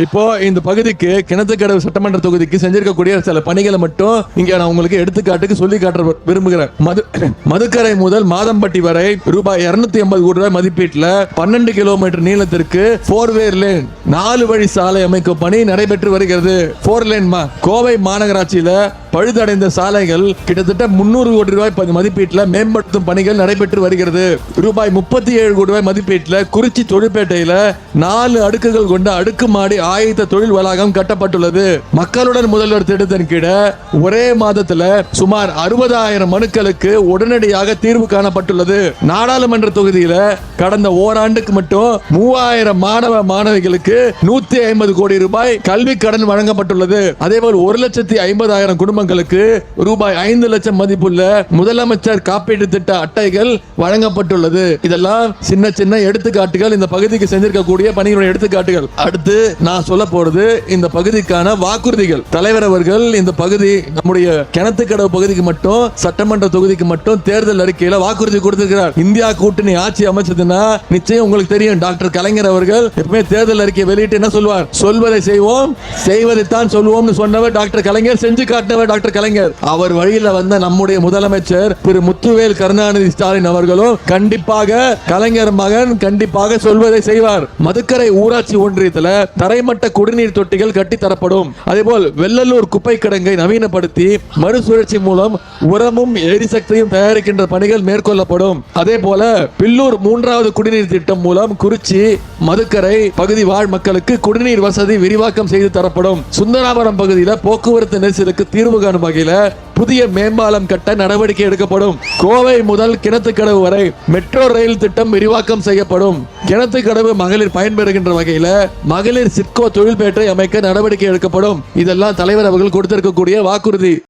இப்போ இந்த பகுதிக்கு கிணத்துக்கடவு சட்டமன்ற தொகுதிக்கு செஞ்சிருக்கக்கூடிய சில பணிகளை மட்டும் இங்க நான் உங்களுக்கு எடுத்துக்காட்டுக்கு சொல்லி காட்ட விரும்புகிறேன். மது மதுக்கரை முதல் மாதம்பட்டி வரை ரூபாய் 280 ஐம்பது கோடி ரூபாய் மதிப்பீட்டில் பன்னெண்டு கிலோமீட்டர் நீளத்திற்கு போர் வேர் லேன் நாலு வழி சாலை அமைக்கும் பணி நடைபெற்று வருகிறது. போர் லேன் மா கோவை மாநகராட்சியில பழுதடைந்த சாலைகள் கிட்டத்தட்ட முன்னூறு கோடி ரூபாய் மதிப்பீட்டில் மேம்படுத்தும் பணிகள் நடைபெற்று வருகிறது. ரூபாய் முப்பத்தி ஏழு கோடி ரூபாய் மதிப்பீட்டில் குறிச்சி தொழிற்பேட்டையில நாலு அடுக்குகள் கொண்ட அடுக்குமாடி ஆயுத தொழில் வளாகம் கட்டப்பட்டுள்ளது. மக்களுடன் முதல்வர் திட்டத்தின் கீழே ஒரே மாதத்தில் சுமார் அறுபதாயிரம் மனுக்களுக்கு உடனடியாக தீர்வு காணப்பட்டுள்ளது. நாடாளுமன்ற தொகுதியில் கடந்த ஓராண்டுக்கு மட்டும் மூவாயிரம் மாணவ மாணவிகளுக்கு நூத்தி ஐம்பது கோடி ரூபாய் கல்வி கடன் வழங்கப்பட்டுள்ளது. அதேபோல் ஒரு லட்சத்தி ஐம்பதாயிரம் குடும்பங்களுக்கு ரூபாய் ஐந்து லட்சம் மதிப்புள்ள முதலமைச்சர் காப்பீட்டு திட்ட அட்டைகள் வழங்கப்பட்டுள்ளது. இதெல்லாம் சின்ன சின்ன எடுத்துக்காட்டுகள். இந்த பகுதிக்கு செஞ்சிருக்கக்கூடிய பணிகளுடைய எடுத்துக்காட்டுகள். அடுத்து நான் சொல்ல போறது இந்த பகுதிக்கான வாக்குறுதிகள். தலைவர் அவர்கள் இந்த பகுதி நம்முடைய கிணத்துக்கடவு பகுதிக்கு மட்டும் சட்டமன்ற தொகுதிக்கு மட்டும் தேர்தல் அறிக்கையில வாக்குறுதி கொடுத்திருக்கிறார். இந்தியா கூட்டணி ஆட்சி சொன்னா நிச்சயம் உங்களுக்கு தெரியும் டாக்டர் கலைஞர் அவர்கள் எப்பவுமே தேர்தல் அறிக்கை வெளியிட்டு என்ன சொல்வார் சொல்வதை செய்வோம் செய்வதைத்தான் சொல்வோம்னு சொன்னவர் டாக்டர் கலைஞர் செஞ்சு காட்டினவர் டாக்டர் கலைஞர். அவர் வழியில வந்த நம்முடைய முதலமைச்சர் திரு முத்துவேல் கருணாநிதி ஸ்டாலின் அவர்களும் கண்டிப்பாக கலைஞர் மகன் கண்டிப்பாக சொல்வதை செய்வார். மதுக்கரை ஊராட்சி ஒன்றியத்தில் தரைமட்ட குடிநீர் தொட்டிகள் கட்டி தரப்படும். அதேபோல் வெள்ளலூர் குப்பை கிடங்கை நவீனப்படுத்தி மறுசுழற்சி மூலம் உரமும் எரிசக்தியும் தயாரிக்கின்ற பணிகள் மேற்கொள்ளப்படும். அதே போல பில்லூர் மூன்றாவது குடிநீர் திட்டம் மூலம் குறிச்சி மதுக்கரை பகுதி வாழ் மக்களுக்கு குடிநீர் வசதி விரிவாக்கம் செய்து தரப்படும். சுந்தராபுரம் பகுதியில போக்குவரத்து நெரிசலுக்கு தீர்வு காணும் வகையில புதிய மேம்பாலம் கட்ட நடவடிக்கை எடுக்கப்படும். கோவை முதல் கிணத்துக்கடவு வரை மெட்ரோ ரயில் திட்டம் விரிவாக்கம் செய்யப்படும். கிணத்துக்கடவு மகளிர் பயன்பெறுகின்ற வகையில மகளிர் சிட்கோ தொழில்பேட்டை அமைக்க நடவடிக்கை எடுக்கப்படும். இதெல்லாம் தலைவர் அவர்கள் கொடுத்திருக்கக்கூடிய வாக்குறுதி.